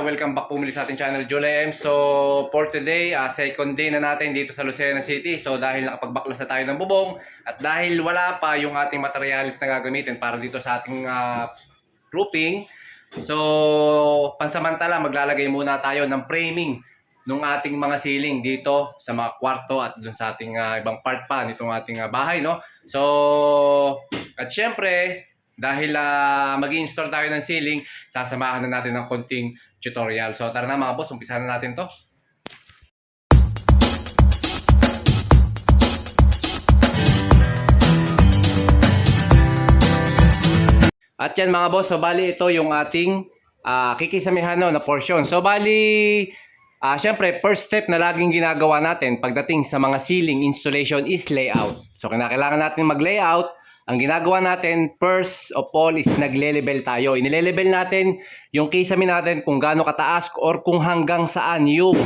Welcome back po muli sa ating channel July M. So for today, ah, second day na natin dito sa Lucena City. So dahil nakapagbaklas na tayo ng bubong at dahil wala pa yung ating materials na gagamitin para dito sa ating ah, roofing. So pansamantala maglalagay muna tayo ng framing ng ating mga ceiling dito sa mga kwarto at dun sa ating ah, ibang part pa nitong ating ah, bahay, no? So at syempre, dahil uh, mag-install tayo ng ceiling, sasamahan na natin ng konting tutorial. So tara na mga boss, umpisahan na natin to. At yan mga boss, so bali ito yung ating ah, kikisamihan no, na portion. So bali, ah syempre, first step na laging ginagawa natin pagdating sa mga ceiling installation is layout. So kinakailangan natin mag-layout. Ang ginagawa natin, first of all, is nagle-level tayo. Inile-level natin yung kisame natin kung gaano kataas or kung hanggang saan yung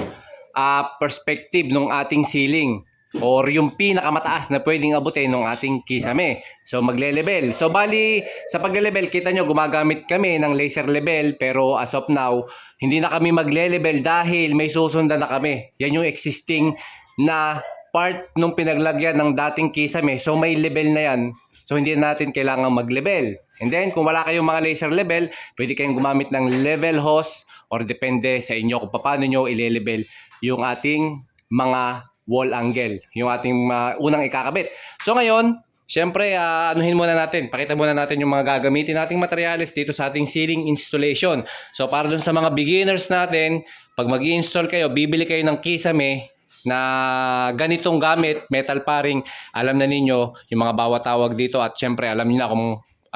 ah, perspective ng ating ceiling or yung pinakamataas na pwedeng abutin ng ating kisame. So magle-level. So bali sa pagle-level kita nyo gumagamit kami ng laser level pero as of now hindi na kami magle-level dahil may susundan na kami. Yan yung existing na part nung pinaglagyan ng dating kisame. So may level na yan. So hindi natin kailangan mag-level. And then kung wala kayong mga laser level, pwede kayong gumamit ng level hose or depende sa inyo kung paano nyo ile-level yung ating mga wall angle, yung ating uh, unang ikakabit. So ngayon, syempre, uh, anuhin muna natin, pakita muna natin yung mga gagamitin nating materials dito sa ating ceiling installation. So para dun sa mga beginners natin, pag mag install kayo, bibili kayo ng kisame na ganitong gamit, metal paring, alam na ninyo yung mga bawat tawag dito at syempre alam niyo na kung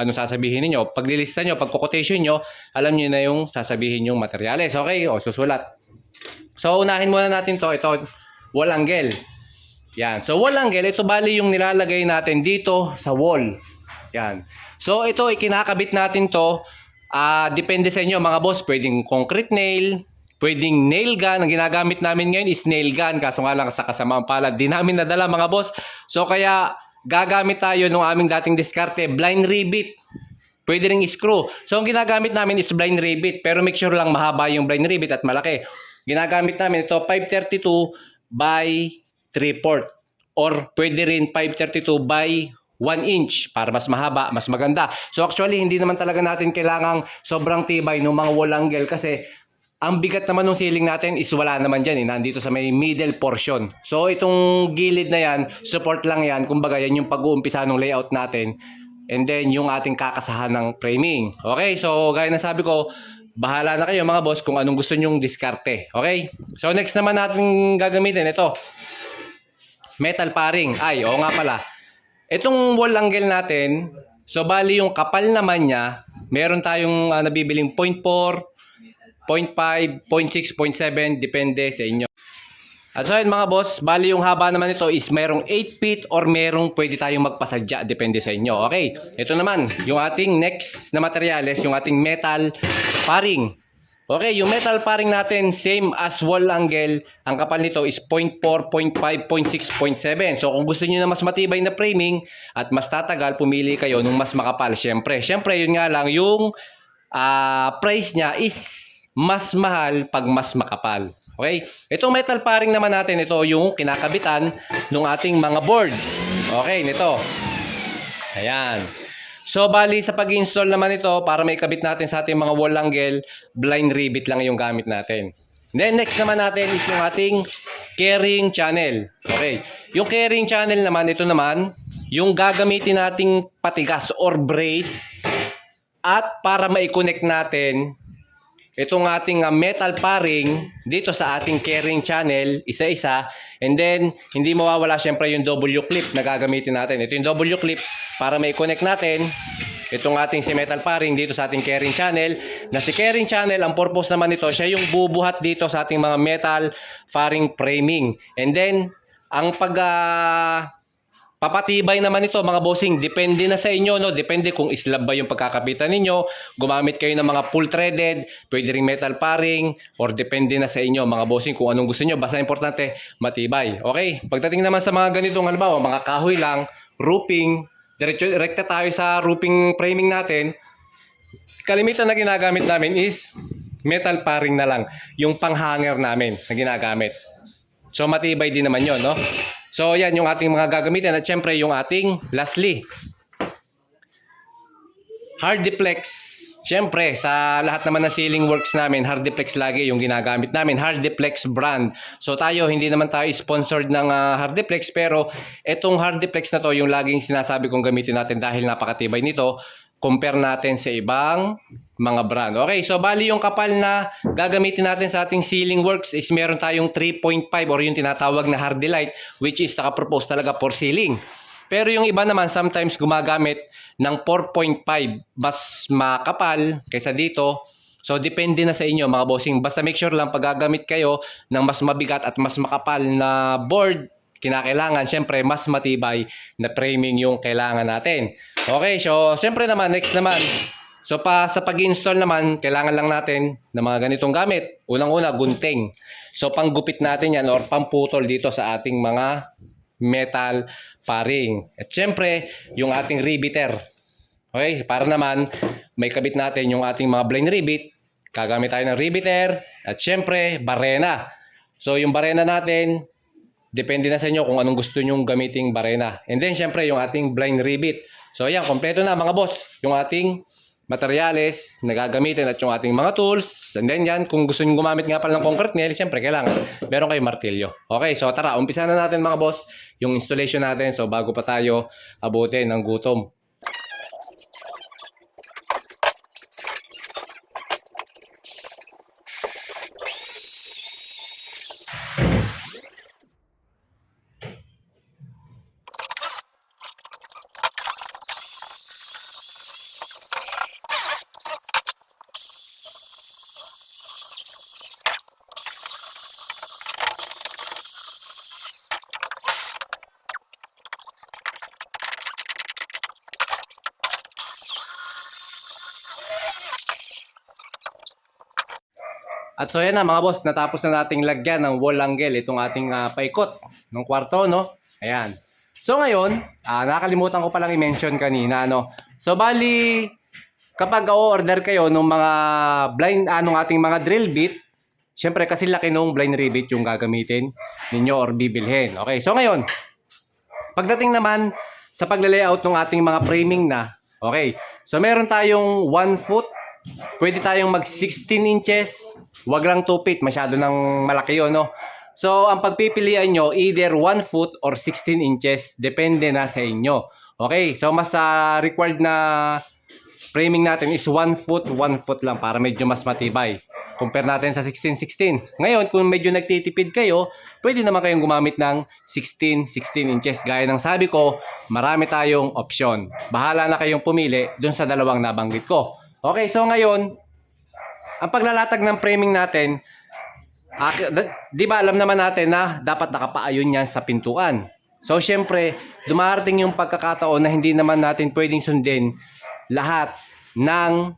ano sasabihin niyo. Pag lilista niyo, pag quotation niyo, alam niyo na yung sasabihin yung materials. Okay, o susulat. So unahin muna natin to, ito wall angle. Yan. So wall angle, ito bali yung nilalagay natin dito sa wall. Yan. So ito ikinakabit natin to. Ah, depende sa inyo mga boss, pwedeng concrete nail, pwedeng nail gun. Ang ginagamit namin ngayon is nail gun. Kaso nga lang sa kasamaang palad, di namin nadala mga boss. So kaya gagamit tayo ng aming dating diskarte, blind rivet. Pwede ring screw. So ang ginagamit namin is blind rivet, pero make sure lang mahaba yung blind rivet at malaki. Ginagamit namin ito 532 by 3 4 or pwede rin 532 by 1 inch para mas mahaba, mas maganda. So actually, hindi naman talaga natin kailangang sobrang tibay ng mga wall angle kasi ang bigat naman ng ceiling natin is wala naman dyan eh. Nandito sa may middle portion. So itong gilid na yan, support lang yan. Kumbaga yan yung pag-uumpisa ng layout natin. And then yung ating kakasahan ng framing. Okay, so gaya na sabi ko, bahala na kayo mga boss kung anong gusto nyong diskarte. Okay? So next naman natin gagamitin ito. Metal paring. Ay, oo nga pala. Itong wall angle natin, so bali yung kapal naman niya, meron tayong ah, nabibiling 0.4, 0.5, 0.6, 0.7, depende sa inyo. At so yun mga boss, bali yung haba naman nito is merong 8 feet or merong pwede tayong magpasadya, depende sa inyo. Okay, ito naman, yung ating next na materyales, yung ating metal paring. Okay, yung metal paring natin, same as wall angle, ang kapal nito is 0.4, 0.5, 0.6, 0.7. So kung gusto niyo na mas matibay na framing at mas tatagal, pumili kayo nung mas makapal. Siyempre, siyempre yun nga lang, yung ah, price niya is mas mahal pag mas makapal. Okay? Itong metal paring naman natin, ito yung kinakabitan ng ating mga board. Okay, nito. Ayan. So, bali sa pag-install naman ito, para may kabit natin sa ating mga wall angle, blind rivet lang yung gamit natin. Then, next naman natin is yung ating carrying channel. Okay. Yung carrying channel naman, ito naman, yung gagamitin nating patigas or brace at para mai-connect natin itong ating uh, metal paring dito sa ating carrying channel, isa-isa. And then, hindi mawawala syempre yung W clip na gagamitin natin. Ito yung W clip para may connect natin itong ating si metal paring dito sa ating carrying channel. Na si carrying channel, ang purpose naman nito, siya yung bubuhat dito sa ating mga metal paring framing. And then, ang pag... ah, Papatibay naman ito mga bossing, depende na sa inyo no, depende kung slab ba yung pagkakapitan ninyo, gumamit kayo ng mga full threaded, pwede ring metal paring or depende na sa inyo mga bossing kung anong gusto niyo, basta importante matibay. Okay? Pagdating naman sa mga ganitong halimbawa, mga kahoy lang, roofing, diretso rekta tayo sa roofing framing natin. Kalimitan na ginagamit namin is metal paring na lang yung panghanger namin na ginagamit. So matibay din naman yon, no? So yan yung ating mga gagamitin at syempre yung ating lastly Hardiplex. Syempre, sa lahat naman ng ceiling works namin, Hardiplex lagi yung ginagamit namin. Hardiplex brand. So tayo, hindi naman tayo sponsored ng ah, Hardiplex pero etong Hardiplex na to yung laging sinasabi kong gamitin natin dahil napakatibay nito compare natin sa ibang mga brand. Okay, so bali yung kapal na gagamitin natin sa ating ceiling works is meron tayong 3.5 or yung tinatawag na Hardilite which is nakapropose talaga for ceiling. Pero yung iba naman sometimes gumagamit ng 4.5 mas makapal kaysa dito. So depende na sa inyo mga bossing. Basta make sure lang pag gagamit kayo ng mas mabigat at mas makapal na board, kinakailangan syempre mas matibay na framing yung kailangan natin. Okay, so syempre naman next naman. So pa sa pag-install naman, kailangan lang natin ng mga ganitong gamit. Unang-una, gunting. So panggupit natin yan or pamputol dito sa ating mga metal paring. At syempre, yung ating riveter. Okay, para naman may kabit natin yung ating mga blind rivet. Gagamit tayo ng riveter at syempre, barena. So yung barena natin, depende na sa inyo kung anong gusto nyong gamiting barena. And then syempre, yung ating blind rivet. So ayan, kompleto na mga boss. Yung ating materyales na gagamitin at yung ating mga tools. And then yan, kung gusto nyo gumamit nga pala ng concrete nail, syempre kailangan meron kayong martilyo. Okay, so tara, umpisa na natin mga boss yung installation natin. So bago pa tayo abutin ng gutom. At so yan na mga boss, natapos na nating lagyan ng wall angle itong ating ah, paikot ng kwarto, no? Ayan. So ngayon, ah, nakakalimutan ko palang i-mention kanina, no? So bali, kapag o-order kayo ng mga blind, anong ating mga drill bit, syempre kasi laki nung blind rivet yung gagamitin ninyo or bibilhin. Okay, so ngayon, pagdating naman sa pagle-layout ng ating mga framing na, okay, so meron tayong 1 foot, pwede tayong mag 16 inches, wag lang 2 feet, masyado nang malaki yun, no? So, ang pagpipilian nyo, either 1 foot or 16 inches, depende na sa inyo. Okay, so mas ah, required na framing natin is 1 foot, 1 foot lang para medyo mas matibay. Compare natin sa 16-16. Ngayon, kung medyo nagtitipid kayo, pwede naman kayong gumamit ng 16-16 inches. Gaya ng sabi ko, marami tayong option. Bahala na kayong pumili dun sa dalawang nabanggit ko. Okay, so ngayon, ang paglalatag ng framing natin, ah, di ba alam naman natin na dapat nakapaayon yan sa pintuan. So, syempre, dumarating yung pagkakataon na hindi naman natin pwedeng sundin lahat ng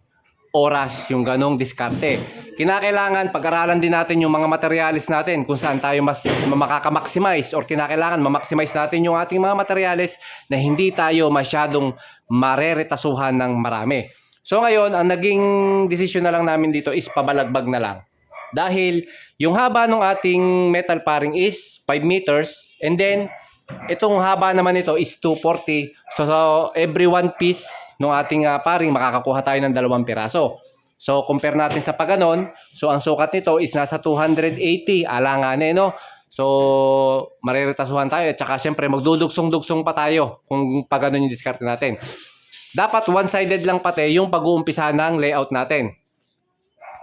oras yung ganong diskarte. Kinakailangan pag-aralan din natin yung mga materialis natin kung saan tayo mas makaka-maximize or kinakailangan ma-maximize natin yung ating mga materialis na hindi tayo masyadong mareretasuhan ng marami. So ngayon, ang naging desisyon na lang namin dito is pabalagbag na lang. Dahil yung haba ng ating metal paring is 5 meters and then itong haba naman nito is 240. So, so every one piece ng ating ah, paring makakakuha tayo ng dalawang piraso. So compare natin sa paganon, so ang sukat nito is nasa 280 alanganin no. So mareretasuhan tayo at saka syempre magdudugsong-dugsong pa tayo kung paganon yung diskarte natin. Dapat one-sided lang pati yung pag-uumpisa ng layout natin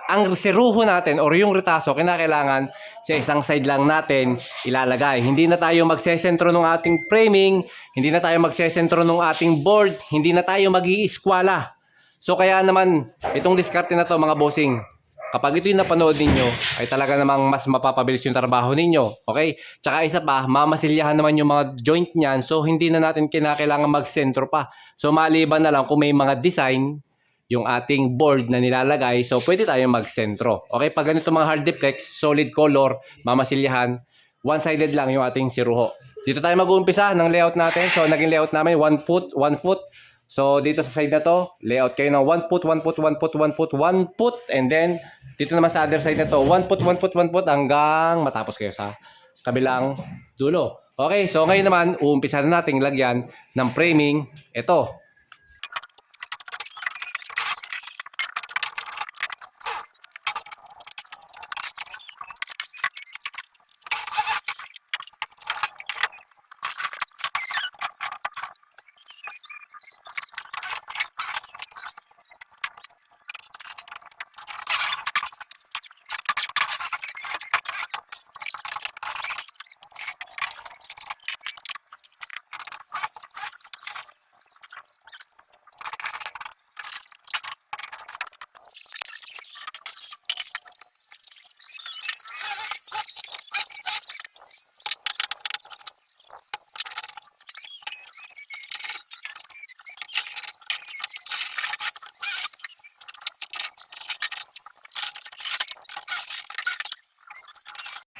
ang seruho natin or yung retaso, kinakailangan sa isang side lang natin ilalagay. Hindi na tayo magsesentro ng ating framing, hindi na tayo magsesentro ng ating board, hindi na tayo mag eskwala So kaya naman, itong diskarte na to mga bossing, kapag ito yung napanood ninyo, ay talaga namang mas mapapabilis yung trabaho ninyo. Okay? Tsaka isa pa, mamasilyahan naman yung mga joint niyan, so hindi na natin kinakailangan magsentro pa. So maliban na lang kung may mga design, yung ating board na nilalagay. So, pwede tayong magsentro. Okay, pag ganito mga hard deflex, solid color, mamasilyahan, one-sided lang yung ating siruho. Dito tayo mag-uumpisa ng layout natin. So, naging layout namin, 1 foot, 1 foot, So, dito sa side na to, layout kayo ng 1 foot, 1 foot, 1 foot, 1 foot, 1 foot. And then, dito naman sa other side na to, 1 foot, 1 foot, 1 foot hanggang matapos kayo sa kabilang dulo. Okay, so ngayon naman, uumpisa na natin lagyan ng framing. Ito,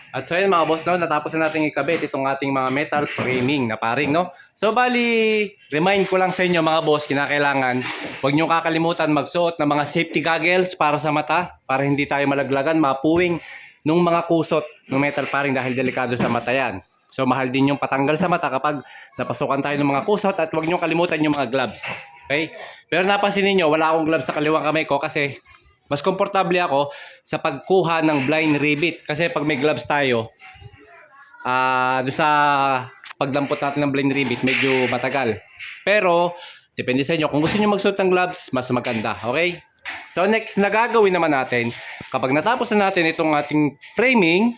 At so yun mga boss, no, natapos na natin ikabit itong ating mga metal framing na paring, no? So bali, remind ko lang sa inyo mga boss, kinakailangan, huwag nyo kakalimutan magsuot ng mga safety goggles para sa mata, para hindi tayo malaglagan, mapuwing nung mga kusot ng metal paring dahil delikado sa mata yan. So mahal din yung patanggal sa mata kapag napasukan tayo ng mga kusot at huwag nyo kalimutan yung mga gloves. Okay? Pero napansin niyo wala akong gloves sa kaliwang kamay ko kasi mas komportable ako sa pagkuha ng blind ribbit. Kasi pag may gloves tayo, ah doon sa pagdampot natin ng blind ribbit, medyo matagal. Pero, depende sa inyo. Kung gusto niyo magsuot ng gloves, mas maganda. Okay? So next na gagawin naman natin, kapag natapos na natin itong ating framing,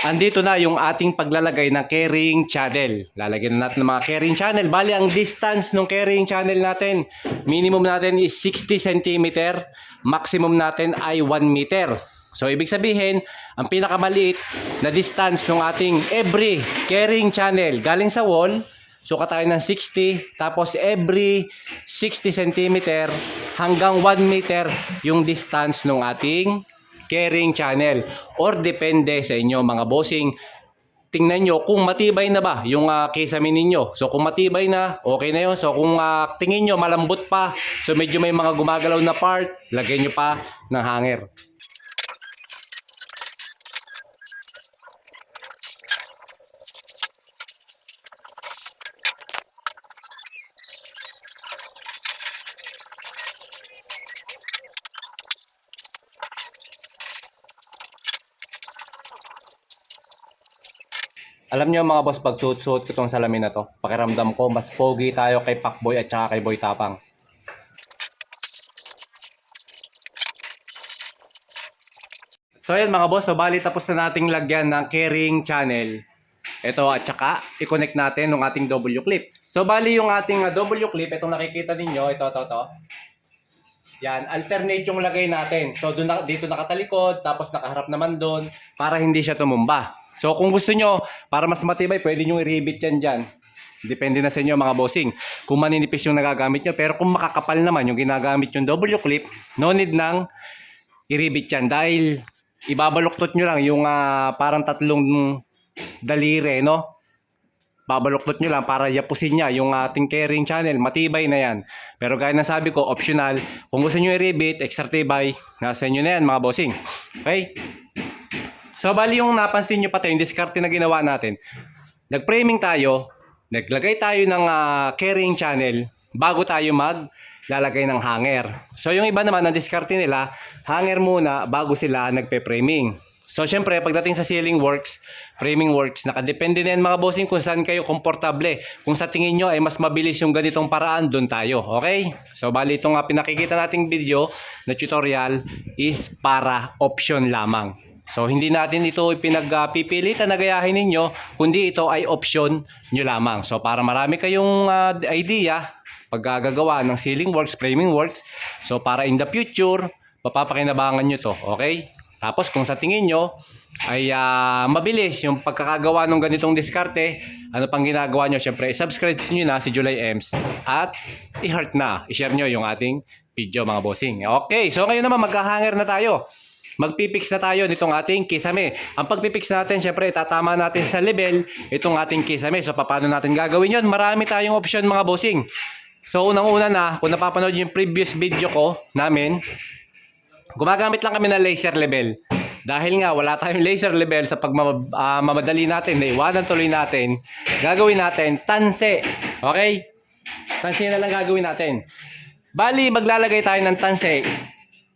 andito na yung ating paglalagay ng carrying channel. Lalagyan na natin ng mga carrying channel. Bali, ang distance ng carrying channel natin, minimum natin is 60 cm, maximum natin ay 1 meter. So, ibig sabihin, ang pinakamaliit na distance ng ating every carrying channel galing sa wall, suka tayo ng 60, tapos every 60 cm hanggang 1 meter yung distance ng ating carrying channel or depende sa inyo mga bossing tingnan nyo kung matibay na ba yung uh, kisame ninyo. So kung matibay na, okay na yun. So kung ah, tingin nyo malambot pa, so medyo may mga gumagalaw na part, lagyan nyo pa ng hanger. Alam nyo mga boss, pag suot-suot ko itong salamin na to, pakiramdam ko, mas pogi tayo kay Pacboy at saka kay Boy Tapang. So ayan mga boss, so bali tapos na nating lagyan ng carrying channel. Ito at saka i-connect natin ng ating W clip. So bali yung ating uh, W clip, itong nakikita ninyo, ito, ito, ito. Yan, alternate yung lagay natin. So doon dito nakatalikod, tapos nakaharap naman doon para hindi siya tumumba. So kung gusto nyo, para mas matibay, pwede nyo i-rivet yan dyan. Depende na sa inyo mga bossing. Kung maninipis yung nagagamit nyo. Pero kung makakapal naman yung ginagamit yung W clip, no need nang i-rivet yan. Dahil ibabaluktot nyo lang yung ah, parang tatlong dalire, no? babaluktot nyo lang para yapusin niya yung ating carrying channel. Matibay na yan. Pero gaya ng sabi ko, optional. Kung gusto nyo i-rebate, extra tibay, nasa inyo na yan mga bossing. Okay? So, bali yung napansin nyo pati, yung diskarte na ginawa natin. Nag-framing tayo, naglagay tayo ng ah, carrying channel bago tayo maglalagay ng hanger. So, yung iba naman, ang diskarte nila, hanger muna bago sila nagpe-framing. So, syempre, pagdating sa ceiling works, framing works, nakadepende na yan mga bossing kung saan kayo komportable. Kung sa tingin nyo ay mas mabilis yung ganitong paraan, doon tayo. Okay? So, bali itong nga pinakikita nating video na tutorial is para option lamang. So, hindi natin ito pinagpipilitan na gayahin ninyo, kundi ito ay option nyo lamang. So, para marami kayong ah, idea, pagkagagawa ng ceiling works, framing works, so para in the future, mapapakinabangan nyo to. Okay? Tapos kung sa tingin nyo ay ah, mabilis yung pagkakagawa ng ganitong diskarte, ano pang ginagawa nyo? Siyempre, subscribe nyo na si July Ems at i-heart na. I-share nyo yung ating video mga bossing. Okay, so ngayon naman magkahanger na tayo. Magpipix na tayo nitong ating kisame. Ang pagpipix natin, syempre, tatama natin sa level itong ating kisame. So, paano natin gagawin yon? Marami tayong option mga bossing. So, unang-una na, kung napapanood yung previous video ko namin, gumagamit lang kami ng laser level. Dahil nga, wala tayong laser level sa pagmamadali natin, naiwanan tuloy natin, gagawin natin tanse. Okay? Tanse na lang gagawin natin. Bali, maglalagay tayo ng tanse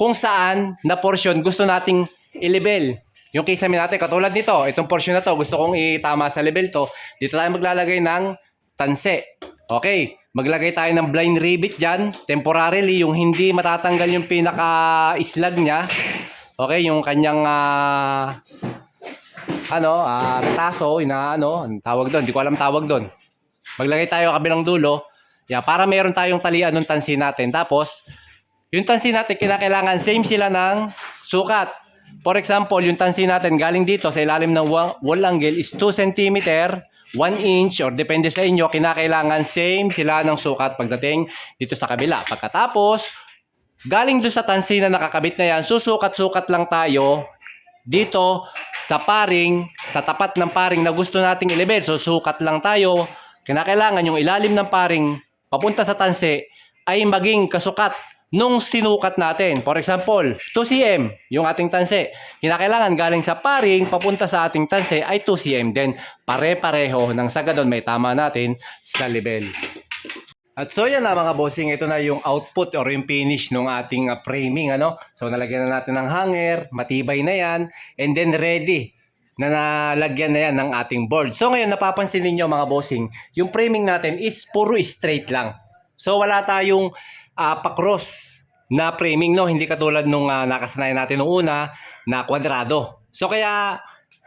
kung saan na portion gusto nating i-level. Yung kisame natin, katulad nito, itong portion na to, gusto kong itama sa level to, dito tayo maglalagay ng tanse. Okay, maglagay tayo ng blind rivet dyan, temporarily, yung hindi matatanggal yung pinaka-islag niya. Okay, yung kanyang, ah, ano, ah, retaso, ina, ano, tawag doon, di ko alam tawag doon. Maglagay tayo kabilang dulo, yeah, para meron tayong talian ng tansi natin. Tapos, yung tansi natin, kinakailangan same sila ng sukat. For example, yung tansi natin galing dito sa ilalim ng wa- wall angle is 2 cm, 1 inch, or depende sa inyo, kinakailangan same sila ng sukat pagdating dito sa kabila. Pagkatapos, galing doon sa tansi na nakakabit na yan, susukat-sukat lang tayo dito sa paring, sa tapat ng paring na gusto nating i-level. So, sukat lang tayo. Kinakailangan yung ilalim ng paring papunta sa tanse ay maging kasukat nung sinukat natin. For example, 2 cm yung ating tanse. Kinakailangan galing sa paring papunta sa ating tanse ay 2 cm din. Pare-pareho ng sagadon may tama natin sa level. At so yan na mga bossing, ito na yung output or yung finish ng ating uh, framing. Ano? So nalagyan na natin ng hanger, matibay na yan, and then ready na nalagyan na yan ng ating board. So ngayon napapansin ninyo mga bossing, yung framing natin is puro straight lang. So wala tayong uh, pa-cross na framing no, hindi katulad nung uh, nakasanayan natin nung una na kwadrado. So kaya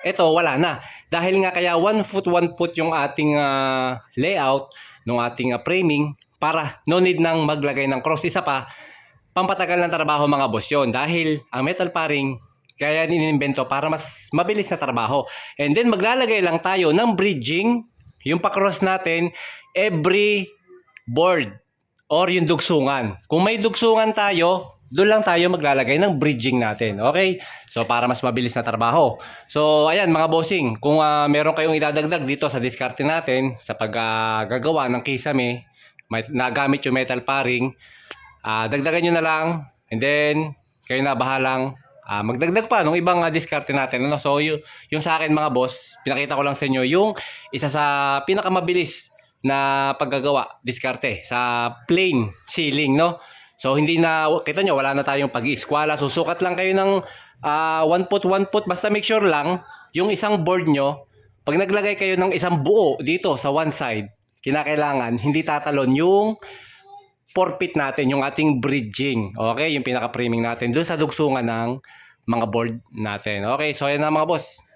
ito wala na. Dahil nga kaya one foot one foot yung ating ah, layout ng ating ah, framing para no need nang maglagay ng cross. Isa pa, pampatagal ng trabaho mga boss yun. Dahil ang metal paring kaya inimbento para mas mabilis na trabaho. And then maglalagay lang tayo ng bridging, yung pa-cross natin every board or yung dugsungan. Kung may dugsungan tayo, doon lang tayo maglalagay ng bridging natin. Okay? So, para mas mabilis na trabaho. So, ayan mga bossing, kung ah, meron kayong idadagdag dito sa diskarte natin sa paggagawa ng kisame, may, nagamit yung metal paring, ah, dagdagan nyo na lang and then, kayo na bahalang ah, magdagdag pa nung ibang ah, diskarte natin. Ano? So, yung, yung sa akin mga boss, pinakita ko lang sa inyo yung isa sa pinakamabilis na paggagawa, diskarte, sa plain ceiling, no? So, hindi na, kita nyo, wala na tayong pag-iiskwala. Susukat lang kayo ng ah, one foot, one foot. Basta make sure lang, yung isang board nyo, pag naglagay kayo ng isang buo dito sa one side, kinakailangan, hindi tatalon yung forfeit natin, yung ating bridging. Okay? Yung pinaka-framing natin doon sa dugsungan ng mga board natin. Okay? So, yan na mga boss.